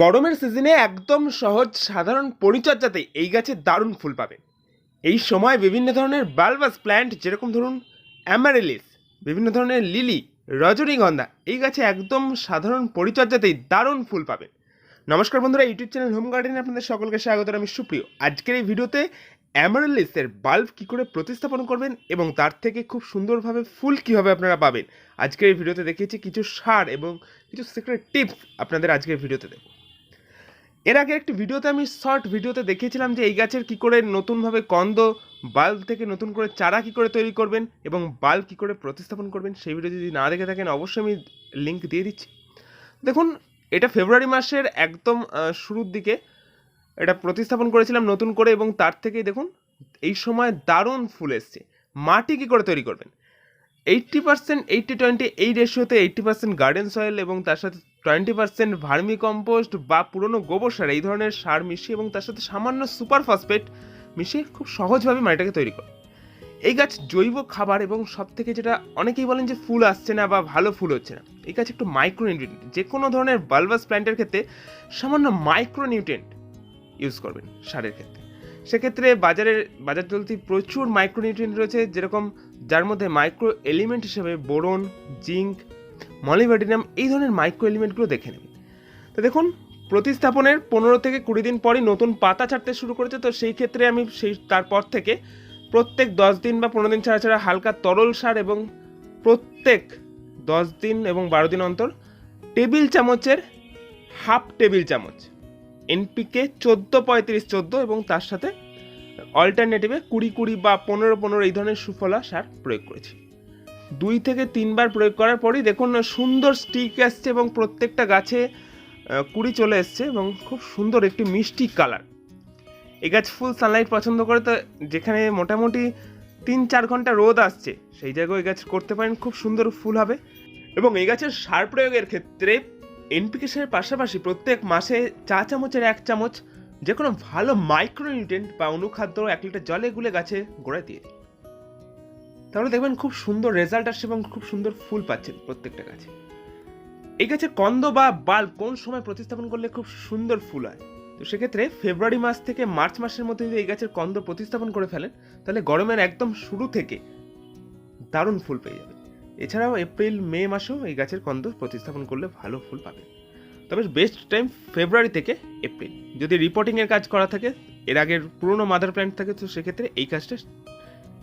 গরমের সিজনে একদম সহজ, সাধারণ পরিচর্যাতে এই গাছে দারুণ ফুল পাবে। এই সময় বিভিন্ন ধরনের বালবাস প্ল্যান্ট যেরকম ধরুন অ্যামারেলিস বিভিন্ন ধরনের লিলি রজনীগন্ধা এই গাছে একদম সাধারণ পরিচর্যাতেই দারুণ ফুল পাবেন নমস্কার বন্ধুরা, ইউটিউব চ্যানেল হোম গার্ডেনে আপনাদের সকলকে স্বাগত, আমি সুপ্রিয়। আজকের এই ভিডিওতে অ্যামারেলিসের বাল্ব কী করে প্রতিস্থাপন করবেন এবং তার থেকে খুব সুন্দরভাবে ফুল কীভাবে আপনারা পাবেন? আজকের এই ভিডিওতে দেখিয়েছি কিছু সার এবং কিছু সিক্রেট টিপস আপনাদের আজকের ভিডিওতে দেবো। এর আগে একটি ভিডিওতে আমি শর্ট ভিডিওতে দেখিয়েছিলাম যে এই গাছের কি করে নতুনভাবে কন্দ, বাল্ব থেকে নতুন করে চারা কি করে তৈরি করবেন এবং বাল্ব কি করে প্রতিস্থাপন করবেন সেই ভিডিও যদি না দেখে থাকেন, অবশ্যই আমি লিঙ্ক দিয়ে দিচ্ছি। দেখুন, এটা ফেব্রুয়ারি মাসের একদম শুরুর দিকে এটা প্রতিস্থাপন করেছিলাম নতুন করে এবং তার থেকেই দেখুন, এই সময় দারুণ ফুল এসছে। মাটি কি করে তৈরি করবেন? এইট্টি পার্সেন্ট এইট্টি টোয়েন্টি এই রেশিওতে এইট্টি পার্সেন্ট গার্ডেন সয়েল এবং তার সাথে টোয়েন্টি পার্সেন্ট ভার্মি কম্পোস্ট বা পুরনো গোবর সার, এই ধরনের সার মিশিয়ে এবং তার সাথে সামান্য সুপার ফসফেট মিশিয়ে খুব সহজভাবে মাটিটাকে তৈরি করে। এই গাছ জৈব খাবার এবং সব থেকে যেটা অনেকেই বলেন যে ফুল আসছে না বা ভালো ফুল হচ্ছে না, এই গাছ একটু মাইক্রো নিউট্রিয়েন্ট যে কোনো ধরনের বালবাস প্ল্যান্টের ক্ষেত্রে সামান্য মাইক্রো নিউট্রিয়েন্ট ইউজ করবেন সারের ক্ষেত্রে। সেক্ষেত্রে বাজারের বাজার চলতি প্রচুর মাইক্রো নিউট্রিয়েন্ট রয়েছে, যেরকম যার মধ্যে মাইক্রো এলিমেন্ট হিসেবে বোরন, জিঙ্ক মলিভেডিনাম এই ধরনের মাইক্রো এলিমেন্টগুলো দেখে নেবেন। তো দেখুন, প্রতিস্থাপনের পনেরো থেকে কুড়ি দিন পরই নতুন পাতা ছাড়তে শুরু করেছে, তো সেই ক্ষেত্রে আমি সেই, তারপর থেকে প্রত্যেক দশ দিন বা পনেরো দিন ছাড়া ছাড়া হালকা তরল সার এবং প্রত্যেক দশ দিন এবং বারো দিন অন্তর টেবিল চামচের হাফ টেবিল চামচ এনপিকে চোদ্দ পঁয়ত্রিশ চোদ্দ এবং তার সাথে অল্টারনেটিভে কুড়ি কুড়ি বা পনেরো পনেরো এই ধরনের সুফলা সার প্রয়োগ করেছি। দুই থেকে তিনবার প্রয়োগ করার পরই দেখুন, সুন্দর স্টিক আসছে এবং প্রত্যেকটা গাছে কুড়ি চলে এসছে এবং খুব সুন্দর একটি মিষ্টি কালার এই গাছ ফুল সানলাইট পছন্দ করে, তো যেখানে মোটামুটি তিন চার ঘণ্টা রোদ আসছে, সেই জায়গায় এই গাছ করতে পারেন, খুব সুন্দর ফুল হবে। এবং এই গাছের সার প্রয়োগের ক্ষেত্রে এনপিকে সারের পাশাপাশি প্রত্যেক মাসে চা চামচের এক চামচ যে কোনো ভালো মাইক্রোনিউট্রেন্ট বা অনুখাদ্য এক লিটার জলে গুলে গাছে গোড়ায় দিয়ে তাহলে দেখবেন খুব সুন্দর রেজাল্ট আসছে এবং খুব সুন্দর ফুল পাচ্ছেন প্রত্যেকটা গাছে। এই গাছের কন্দ বা বাল্ব কোন সময় প্রতিস্থাপন করলে খুব সুন্দর ফুল হয়? তো সেক্ষেত্রে ফেব্রুয়ারি মাস থেকে মার্চ মাসের মধ্যে যদি এই গাছের কন্দ প্রতিস্থাপন করে ফেলেন, তাহলে গরমের একদম শুরু থেকে দারুণ ফুল পেয়ে যাবে এছাড়াও এপ্রিল, মে মাসেও এই গাছের কন্দ প্রতিস্থাপন করলে ভালো ফুল পাবে। তবে বেস্ট টাইম ফেব্রুয়ারি থেকে এপ্রিল। যদি রিপোর্টিংয়ের কাজ করা থাকে, এর আগের পুরনো মাদার প্ল্যান্ট থাকে, তো সেক্ষেত্রে এই কাজটা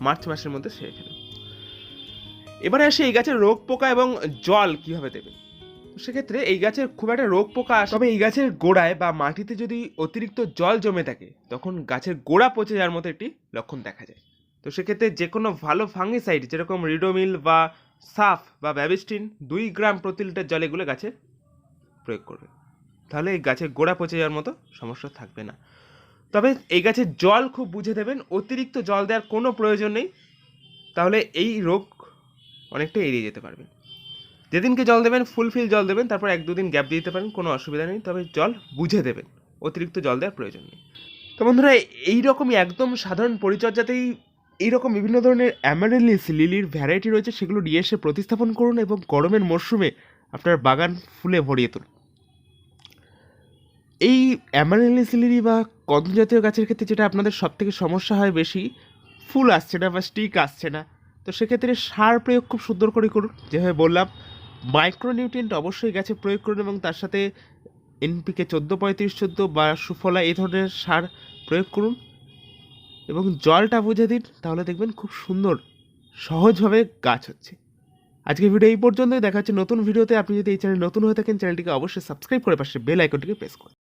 মার্চ মাসের মধ্যে সেরে ফেলুন এবারে আসে এই গাছের রোগ পোকা এবং জল কীভাবে দেবেন তো সেক্ষেত্রে এই গাছের খুব একটা রোগ পোকা আসে তবে এই গাছের গোড়ায় বা মাটিতে যদি অতিরিক্ত জল জমে থাকে, তখন গাছের গোড়া পচে যাওয়ার মতো একটি লক্ষণ দেখা যায়। তো সেক্ষেত্রে যে কোনো ভালো ফাঙ্গিসাইড যেরকম রিডোমিল বা সাফ বা ব্যাবিস্টিন দুই গ্রাম প্রতি লিটার জলে গুলে গাছে প্রয়োগ করবে। তাহলে এই গাছের গোড়া পচে যাওয়ার মতো সমস্যা থাকবে না। তবে এই গাছের জল খুব বুঝে দেবেন, অতিরিক্ত জল দেওয়ার কোনো প্রয়োজন নেই। তাহলে এই রোগ অনেকটা এড়িয়ে যেতে পারবেন। যেদিনকে জল দেবেন, ফুল ফিল জল দেবেন, তারপর এক দুদিন গ্যাপ দিয়ে দিতে পারেন, কোনো অসুবিধা নেই। তবে জল বুঝে দেবেন, অতিরিক্ত জল দেওয়ার প্রয়োজন নেই। তো বন্ধুরা, এই রকমই একদম সাধারণ পরিচর্যাতেই এইরকম বিভিন্ন ধরনের অ্যামারেলিস লিলির ভ্যারাইটি রয়েছে, সেগুলো নিয়ে এসে প্রতিস্থাপন করুন এবং গরমের মরশুমে আপনার বাগান ফুলে ভরিয়ে তুলুন। এই অ্যামারেলিস লিলি বা কদম জাতীয় গাছের ক্ষেত্রে যেটা আপনাদের সব থেকে সমস্যা হয় বেশি, ফুল আসছে না বা স্টিক আসছে না, তো সেক্ষেত্রে সার প্রয়োগ খুব সুন্দর করে করুন। যেভাবে বললাম মাইক্রোনিউট্রিয়েন্ট অবশ্যই গাছে প্রয়োগ করুন এবং তার সাথে এনপিকে চোদ্দ, পঁয়ত্রিশ, চোদ্দ বা সুফলা এই ধরনের সার প্রয়োগ করুন। এবং জলটা বুঝে দিন, তাহলে দেখবেন খুব সুন্দর, সহজভাবে গাছ হচ্ছে। আজকে ভিডিও এই পর্যন্তই, দেখা হচ্ছে নতুন ভিডিওতে আপনি যদি এই চ্যানেল নতুন হয়ে থাকেন চ্যানেলটিকে অবশ্যই সাবস্ক্রাইব করে পাশে বেল আইকনটিকে প্রেস করুন।